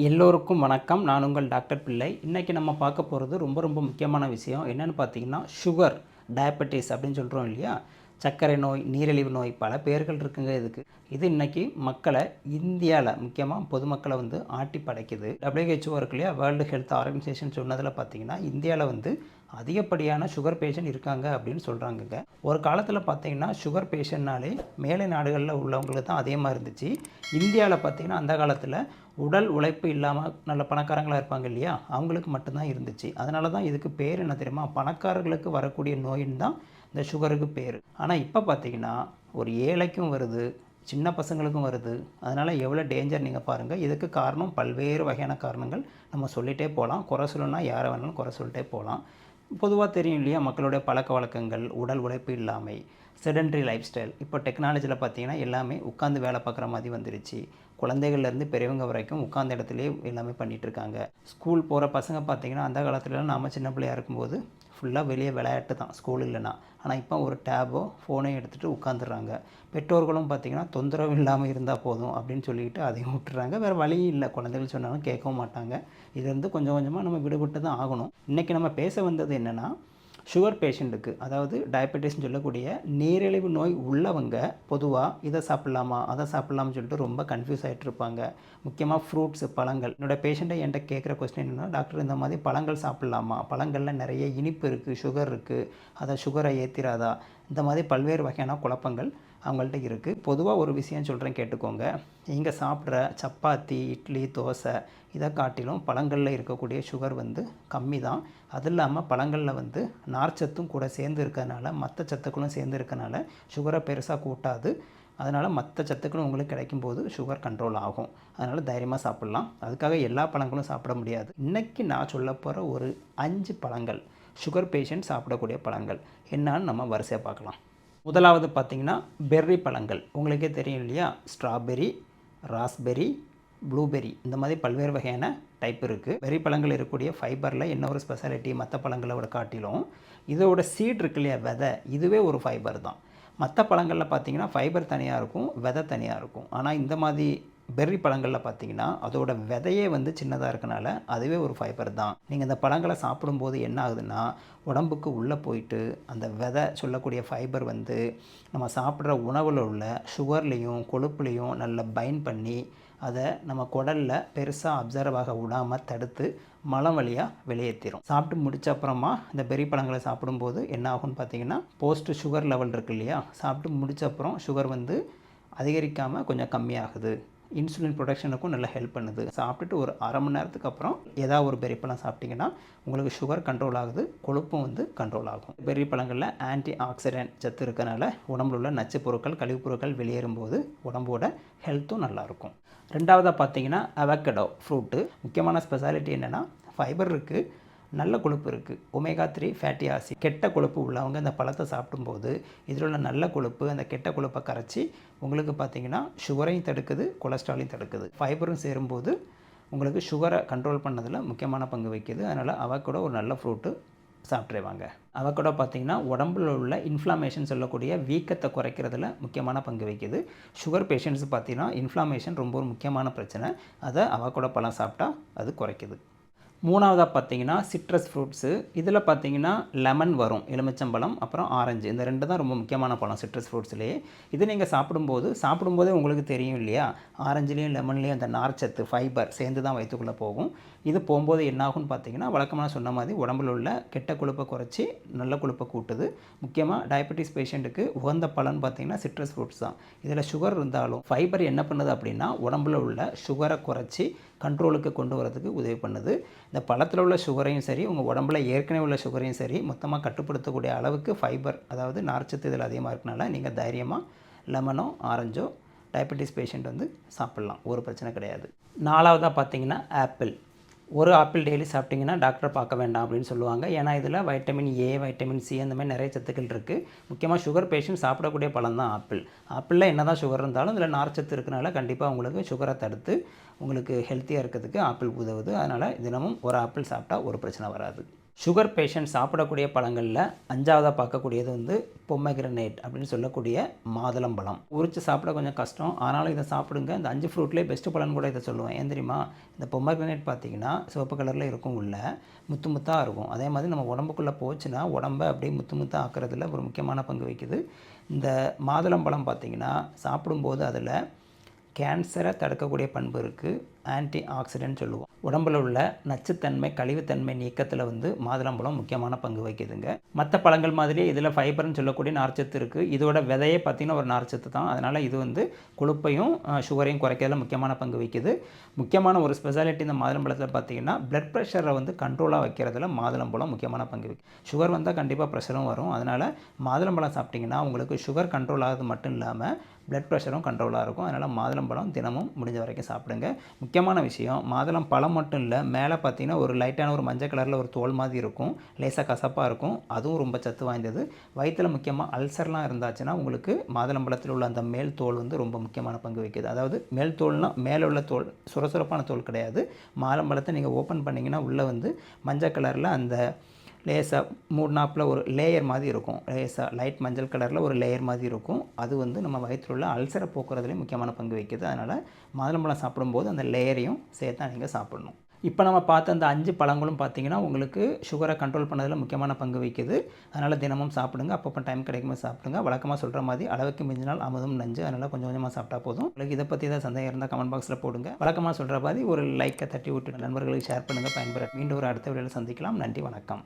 எல்லோருக்கும் வணக்கம். நான் உங்கள் டாக்டர் பிள்ளை. இன்றைக்கி நம்ம பார்க்க போகிறது ரொம்ப ரொம்ப முக்கியமான விஷயம். என்னென்னு பார்த்தீங்கன்னா சுகர் டயபெட்டிஸ் அப்படின்னு சொல்கிறோம் இல்லையா? சர்க்கரை நோய் நீரிழிவு நோய் பல பேர்கள் இருக்குங்க இதுக்கு. இது இன்றைக்கி மக்களை இந்தியாவில் முக்கியமாக பொதுமக்களை வந்து ஆட்டி படைக்குது. டபிள்யூஹெச்ஓ இருக்கு இல்லையா? வேர்ல்டு ஹெல்த் ஆர்கனைசேஷன் சொன்னதில் பார்த்தீங்கன்னா இந்தியாவில் வந்து அதிகப்படியான சுகர் பேஷண்ட் இருக்காங்க அப்படின்னு சொல்கிறாங்கங்க ஒரு காலத்தில் பார்த்தீங்கன்னா சுகர் பேஷண்ட்னாலே மேலை நாடுகளில் உள்ளவங்களுக்கு தான் அதிகமாக இருந்துச்சு. இந்தியாவில் பார்த்தீங்கன்னா அந்த காலத்தில் உடல் உழைப்பு இல்லாமல் நல்ல பணக்காரங்களாக இருப்பாங்க இல்லையா? அவங்களுக்கு மட்டும்தான் இருந்துச்சு. அதனால தான் இதுக்கு பேர் என்ன தெரியுமா? பணக்காரர்களுக்கு வரக்கூடிய நோயின்னு தான் இந்த சுகருக்கு பேர். ஆனால் இப்போ பார்த்தீங்கன்னா ஒரு ஏழைக்கும் வருது சின்ன பசங்களுக்கும் வருது. அதனால் எவ்வளோ டேஞ்சர் நீங்கள் பாருங்கள் இதுக்கு காரணம் பல்வேறு வகையான காரணங்கள். நம்ம சொல்லிகிட்டே போகலாம் குறை சொல்லணும்னா யாரை வேணாலும் குறை சொல்லிட்டே போகலாம் பொதுவாக தெரியும் இல்லையா மக்களுடைய பழக்க வழக்கங்கள் உடல் உழைப்பு இல்லாமை செடன்ட்ரி லைஃப் ஸ்டைல் இப்போ டெக்னாலஜியில் பார்த்தீங்கன்னா எல்லாமே உட்காந்து வேலை பார்க்குற மாதிரி வந்துருச்சு. குழந்தைகள்லேருந்து பெரியவங்க வரைக்கும் உட்காந்த இடத்துலையே எல்லாமே பண்ணிகிட்ருக்காங்க ஸ்கூல் போகிற பசங்க பார்த்தீங்கன்னா அந்த காலத்துலலாம் நாம் சின்ன பிள்ளையா இருக்கும்போது ஃபுல்லாக வெளியே விளையாட்டு தான் ஸ்கூல் இல்லைன்னா. ஆனால் இப்போ ஒரு டேபோ ஃபோனையும் எடுத்துகிட்டு உட்காந்துடுறாங்க பெற்றோர்களும் பார்த்திங்கன்னா தொந்தரவு இல்லாமல் இருந்தால் போதும் அப்படின்னு சொல்லிட்டு அதையும் விட்டுறாங்க. வேறு வழி இல்லை. குழந்தைகள் சொன்னாலும் கேட்கவும் மாட்டாங்க. இதுலேருந்து கொஞ்சம் கொஞ்சமாக நம்ம விடுபட்டு தான் ஆகணும். இன்றைக்கி நம்ம பேச வந்தது என்னென்னா சுகர் பேஷண்ட்டுக்கு அதாவது டயபெட்டிஸ்னு சொல்லக்கூடிய நீரிழிவு நோய் உள்ளவங்க பொதுவாக இதை சாப்பிட்லாமா அதை சாப்பிட்லாம்னு சொல்லிட்டு ரொம்ப கன்ஃபியூஸ் ஆகிட்டு இருப்பாங்க. முக்கியமாக ஃப்ரூட்ஸ் பழங்கள். என்னோடய பேஷண்ட்டை என்கிட்ட கேட்குற கொஸ்டின் என்னென்னா டாக்டர் இந்த மாதிரி பழங்கள் சாப்பிட்லாமா? பழங்களில் நிறைய இனிப்பு இருக்குது சுகர் இருக்குது அதை சுகரை ஏற்றிராதா இந்த மாதிரி பல்வேறு வகையான குழப்பங்கள் அவங்கள்ட்ட இருக்குது பொதுவாக ஒரு விஷயம் சொல்கிறேன் கேட்டுக்கோங்க. இங்கே சாப்பிட்ற சப்பாத்தி இட்லி தோசை இதை காட்டிலும் பழங்களில் இருக்கக்கூடிய சுகர் வந்து கம்மி தான் அது இல்லாமல் பழங்களில் வந்து நார்ச்சத்தும் கூட சேர்ந்து இருக்கறனால மற்ற சத்துக்களும் சேர்ந்து இருக்கனால சுகரை பெருசாக கூட்டாது. அதனால் மற்ற சத்துக்களும் உங்களுக்கு கிடைக்கும் போது சுகர் கண்ட்ரோல் ஆகும். அதனால் தைரியமாக சாப்பிட்லாம். அதுக்காக எல்லா பழங்களும் சாப்பிட முடியாது. இன்றைக்கி நான் சொல்ல போகிற ஒரு அஞ்சு பழங்கள் சுகர் பேஷண்ட் சாப்பிடக்கூடிய பழங்கள். என்னான்னு நம்ம வரிசையாக பார்க்கலாம். முதலாவது பார்த்தீங்கன்னா பெர்ரி பழங்கள். உங்களுக்கே தெரியும் இல்லையா? Strawberry raspberry blueberry. இந்த மாதிரி பல்வேறு வகையான டைப் இருக்குது பெரி பழங்கள் இருக்கக்கூடிய ஃபைபரில் என்ன ஒரு ஸ்பெஷாலிட்டி மற்ற பழங்களோட காட்டிலும் இதோட சீட் இருக்கு இல்லையா? விதை. இதுவே ஒரு ஃபைபர் தான். மற்ற பழங்களில் பார்த்தீங்கன்னா ஃபைபர் தனியாக இருக்கும் விதை தனியாக இருக்கும். ஆனால் இந்த மாதிரி பெர்ரி பழங்களில் பார்த்தீங்கன்னா அதோட விதையே வந்து சின்னதாக இருக்கனால அதுவே ஒரு ஃபைபர் தான். நீங்கள் இந்த பழங்களை சாப்பிடும்போது என்ன ஆகுதுன்னா உடம்புக்கு உள்ளே போயிட்டு அந்த விதை சொல்லக்கூடிய ஃபைபர் வந்து நம்ம சாப்பிட்ற உணவில் உள்ள சுகர்லேயும் கொழுப்புலேயும் நல்லா பைன் பண்ணி அதை நம்ம குடலில் பெருசாக அப்சர்வ் ஆக விடாமல் தடுத்து மலம் வழியாக வெளியேற்றிடும் சாப்பிட்டு முடிச்ச அப்புறமா இந்த பெரிய பழங்களை சாப்பிடும்போது என்ன ஆகும்னு பார்த்தீங்கன்னா போஸ்ட் சுகர் லெவல் இருக்கு இல்லையா சாப்பிட்டு முடிச்ச அப்புறம் சுகர் வந்து அதிகரிக்காமல் கொஞ்சம் கம்மியாகுது. இன்சுலின் ப்ரொடக்ஷனுக்கும் நல்லா ஹெல்ப் பண்ணுது. சாப்பிட்டுட்டு ஒரு அரை மணி நேரத்துக்கு அப்புறம் ஏதாவது ஒரு பெரிய பழம் சாப்பிட்டிங்கன்னா உங்களுக்கு சுகர் கண்ட்ரோல் ஆகுது கொழுப்பும் வந்து கண்ட்ரோல் ஆகும். பெரிய பழங்களில் ஆன்டி ஆக்சிடென்ட் சத்து இருக்கிறனால உடம்புல உள்ள நச்சு பொருட்கள் கழிவுப் பொருட்கள் வெளியேறும்போது உடம்போட ஹெல்த்தும் நல்லாயிருக்கும் ரெண்டாவதாக பார்த்தீங்கன்னா அவக்கடோ ஃப்ரூட்டு முக்கியமான ஸ்பெஷாலிட்டி என்னென்னா ஃபைபர் இருக்குது நல்ல கொழுப்பு இருக்குது ஒமேகா த்ரீ ஃபேட்டி ஆசிட் கெட்ட கொழுப்பு உள்ளவங்க இந்த பழத்தை சாப்பிடும்போது இதில் உள்ள நல்ல கொழுப்பு அந்த கெட்ட கொழுப்பை கரைச்சி உங்களுக்கு பார்த்தீங்கன்னா சுகரையும் தடுக்குது கொலஸ்ட்ராலையும் தடுக்குது. ஃபைபரும் சேரும்போது உங்களுக்கு சுகரை கண்ட்ரோல் பண்ணதில் முக்கியமான பங்கு வைக்கிது அதனால் அவக்கூட ஒரு நல்ல ஃப்ரூட்டு சாப்பிட்ருவாங்க அவக்கூட பார்த்தீங்கன்னா உடம்புல உள்ள இன்ஃப்ளாமேஷன் சொல்லக்கூடிய வீக்கத்தை குறைக்கிறதுல முக்கியமான பங்கு வகிக்குது. சுகர் பேஷண்ட்ஸ் பார்த்தீங்கன்னா இன்ஃப்ளாமேஷன் ரொம்ப ஒரு முக்கியமான பிரச்சனை. அதை அவக்கூட பழம் சாப்பிட்டா அது குறைக்குது. மூணாவதாக பார்த்தீங்கன்னா சிட்ரஸ் ஃப்ரூட்ஸு இதில் பார்த்தீங்கன்னா லெமன் வரும் எலுமிச்சம்பழம் அப்புறம் ஆரஞ்சு இந்த ரெண்டு தான் ரொம்ப முக்கியமான பழம் சிட்ரஸ் ஃப்ரூட்ஸ்லேயே இது நீங்கள் சாப்பிடும்போது சாப்பிடும்போதே உங்களுக்கு தெரியும் இல்லையா? ஆரஞ்சுலேயும் லெமன்லேயும் அந்த நார்ச்சத்து ஃபைபர் சேர்ந்து தான் வயிற்றுக்குள்ளே போகும். இது போகும்போது என்னாகும்னு பார்த்தீங்கன்னா வழக்கமாக சொன்ன மாதிரி உடம்புல உள்ள கெட்ட கொழுப்பை குறைச்சி நல்ல கொழுப்பை கூட்டுது. முக்கியமாக டயபெட்டிஸ் பேஷண்ட்டுக்கு உகந்த பலன் பார்த்தீங்கன்னா சிட்ரஸ் ஃப்ரூட்ஸ் தான். இதில் சுகர் இருந்தாலும் ஃபைபர் என்ன பண்ணுது அப்படின்னா உடம்புல உள்ள சுகரை குறைச்சி கண்ட்ரோலுக்கு கொண்டு வரதுக்கு உதவி பண்ணுது. இந்த பழத்தில் உள்ள சுகரையும் சரி உங்கள் உடம்புல ஏற்கனவே உள்ள சுகரையும் சரி மொத்தமாக கட்டுப்படுத்தக்கூடிய அளவுக்கு ஃபைபர் அதாவது நார்ச்சத்து இதில் அதிகமாக இருக்கனால நீங்கள் தைரியமாக லெமனோ ஆரஞ்சோ டயபெட்டிஸ் பேஷண்ட் வந்து சாப்பிட்லாம். ஒரு பிரச்சனை கிடையாது. நாலாவதாக பார்த்தீங்கன்னா ஆப்பிள் ஒரு ஆப்பிள் டெய்லி சாப்பிட்டிங்கன்னா டாக்டரை பார்க்க வேண்டாம் அப்படின்னு சொல்லுவாங்க. ஏன்னா இதில் வைட்டமின் ஏ வைட்டமின் சி அந்த மாதிரி நிறைய சத்துக்கள் இருக்குது முக்கியமாக சுகர் பேஷண்ட் சாப்பிடக்கூடிய பழம் தான் ஆப்பிள். ஆப்பிளில் என்ன தான் சுகர் இருந்தாலும் இதில் நார்ச்சத்து இருக்கனால கண்டிப்பாக உங்களுக்கு சுகரை தடுத்து உங்களுக்கு ஹெல்த்தியாக இருக்கிறதுக்கு ஆப்பிள் உதவுது. அதனால் தினமும் ஒரு ஆப்பிள் சாப்பிட்டா ஒரு பிரச்சனை வராது. சுகர் பேஷண்ட் சாப்பிடக்கூடிய பழங்களில் அஞ்சாவதாக பார்க்கக்கூடியது வந்து பொம்மைகிரனேட் அப்படின்னு சொல்லக்கூடிய மாதுளம் பழம். உரித்து சாப்பிட கொஞ்சம் கஷ்டம். ஆனாலும் இதை சாப்பிடுங்க. இந்த அஞ்சு ஃப்ரூட்லேயே பெஸ்ட்டு பழம் கூட இதை சொல்லுவேன். ஏன் தெரியுமா? இந்த பொம்மைகிரனேட் பார்த்தீங்கன்னா சிவப்பு கலரில் இருக்கும் உள்ள. முத்து முத்தாக இருக்கும். அதே மாதிரி நம்ம உடம்புக்குள்ளே போச்சுன்னா உடம்பை அப்படியே முத்து முத்தாக ஆக்கிறதுல ஒரு முக்கியமான பங்கு வகிக்குது. இந்த மாதுளம் பழம் பார்த்தீங்கன்னா சாப்பிடும்போது அதில் கேன்சரை தடுக்கக்கூடிய பண்பு இருக்குது ஆன்டி ஆக்சிடென்ட் சொல்லுவோம். உடம்புல உள்ள நச்சுத்தன்மை கழிவுத்தன்மை நீக்கத்தில் வந்து மாதுளம்பழம் முக்கியமான பங்கு வகிக்குதுங்க. மற்ற பழங்கள் மாதிரியே இதில் ஃபைபர்னு சொல்லக்கூடிய நார்ச்சத்து இருக்குது இதோட விதையே பார்த்திங்கன்னா ஒரு நார்ச்சத்து தான். அதனால் இது வந்து கொழுப்பையும் சுகரையும் குறைக்கிறதுல முக்கியமான பங்கு வகிக்குது. முக்கியமான ஒரு ஸ்பெஷாலிட்டி இந்த மாதுளம்பழத்தில் பார்த்தீங்கன்னா பிளட் ப்ரெஷரை வந்து கண்ட்ரோலாக வைக்கிறதுல மாதுளம்பழம் முக்கியமான பங்கு வகிக்கும் சுகர் வந்தால் கண்டிப்பாக ப்ரெஷரும் வரும். அதனால் மாதுளம்பழம் சாப்பிட்டிங்கன்னா உங்களுக்கு சுகர் கண்ட்ரோல் ஆகுது மட்டும் இல்லாமல் பிளட் ப்ரெஷரும் கண்ட்ரோலாக இருக்கும். அதனால் மாதுளம்பழம் தினமும் முடிஞ்ச வரைக்கும் சாப்பிடுங்க. முக்கியமான விஷயம் மாதுளம் பழம் மட்டும் இல்லை மேலே பார்த்தீங்கன்னா ஒரு லைட்டான ஒரு மஞ்சள் கலரில் ஒரு தோல் மாதிரி இருக்கும். லேசாக கசப்பாக இருக்கும். அதுவும் ரொம்ப சத்து வாய்ந்தது. வயிற்றில் முக்கியமாக அல்சர்லாம் இருந்தாச்சுன்னா உங்களுக்கு மாதுளம்பழத்தில் உள்ள அந்த மேல் தோல் வந்து ரொம்ப முக்கியமான பங்கு வைக்குது அதாவது மேல் தோல்னால் மேலே உள்ள தோல் சுரசுரப்பான தோல் கிடையாது. மாதுளம்பழத்தை நீங்கள் ஓப்பன் பண்ணிங்கன்னா உள்ளே வந்து மஞ்சள் கலரில் அந்த லேசாக மூணு நாப்பில் ஒரு லேயர் மாதிரி இருக்கும். லேசாக லைட் மஞ்சள் கலரில் ஒரு லேயர் மாதிரி இருக்கும். அது வந்து நம்ம வயிற்றில் உள்ள அல்சரை போக்குறதுலேயும் முக்கியமான பங்கு வைக்குது அதனால் மாதுளம்பழம் சாப்பிடும்போது அந்த லேயரையும் சேர்த்து நீங்கள் சாப்பிடணும். இப்போ நம்ம பார்த்த அந்த அஞ்சு பழங்களும் பார்த்தீங்கன்னா உங்களுக்கு சுகரை கண்ட்ரோல் பண்ணதில் முக்கியமான பங்கு வகிக்குது. அதனால் தினமும் சாப்பிடுங்க. அப்பப்போ டைம் கிடைக்கும்போது சாப்பிடுங்க. வழக்கமாக சொல்கிற மாதிரி அளவுக்கு மிஞ்சினால் அமுதும் நஞ்சு. அதனால் கொஞ்சம் கொஞ்சமாக சாப்பிட்டா போதும். உங்களுக்கு இதை பற்றி ஏதாவது சந்தேகம் இருந்தால் கமெண்ட் பாக்ஸில் போடுங்க. வழக்கமாக சொல்கிற மாதிரி ஒரு லைக்கை தட்டி விட்டு நண்பர்களுக்கு ஷேர் பண்ணுங்கள் பயன்பெற மீண்டும் ஒரு அடுத்த வீடியோவில் சந்திக்கலாம். நன்றி வணக்கம்.